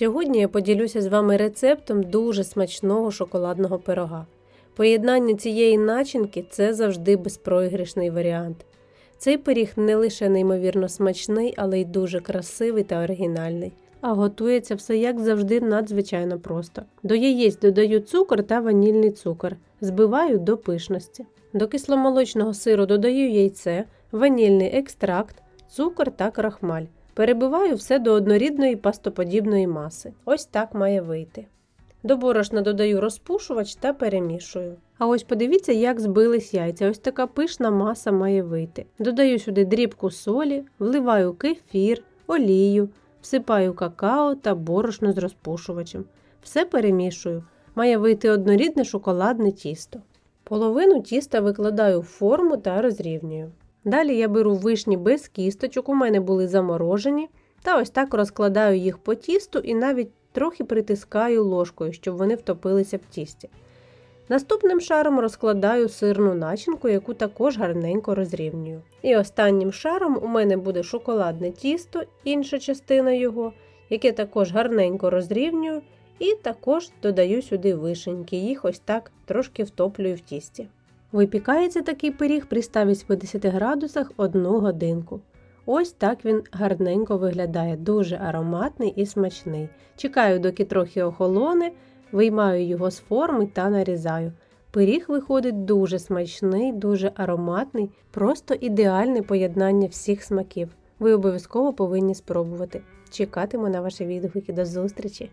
Сьогодні я поділюся з вами рецептом дуже смачного шоколадного пирога. Поєднання цієї начинки це завжди безпроіграшний варіант. Цей пиріг не лише неймовірно смачний, але й дуже красивий та оригінальний. А готується все як завжди надзвичайно просто. До яєць додаю цукор та ванільний цукор, збиваю до пишності. До кисломолочного сиру додаю яйце, ванільний екстракт, цукор та крахмаль. Перебиваю все до однорідної пастоподібної маси. Ось так має вийти. До борошна додаю розпушувач та перемішую. А ось подивіться, як збились яйця. Ось така пишна маса має вийти. Додаю сюди дрібку солі, вливаю кефір, олію, всипаю какао та борошно з розпушувачем. Все перемішую. Має вийти однорідне шоколадне тісто. Половину тіста викладаю в форму та розрівнюю. Далі я беру вишні без кісточок, у мене були заморожені, та ось так розкладаю їх по тісту і навіть трохи притискаю ложкою, щоб вони втопилися в тісті. Наступним шаром розкладаю сирну начинку, яку також гарненько розрівнюю. І останнім шаром у мене буде шоколадне тісто, інша частина його, яке також гарненько розрівнюю, і також додаю сюди вишеньки, їх ось так трошки втоплюю в тісті. Випікається такий пиріг при 180 градусах 1 годинку. Ось так він гарненько виглядає, дуже ароматний і смачний. Чекаю, доки трохи охолоне, виймаю його з форми та нарізаю. Пиріг виходить дуже смачний, дуже ароматний, просто ідеальне поєднання всіх смаків. Ви обов'язково повинні спробувати. Чекатиму на ваші відгуки. До зустрічі!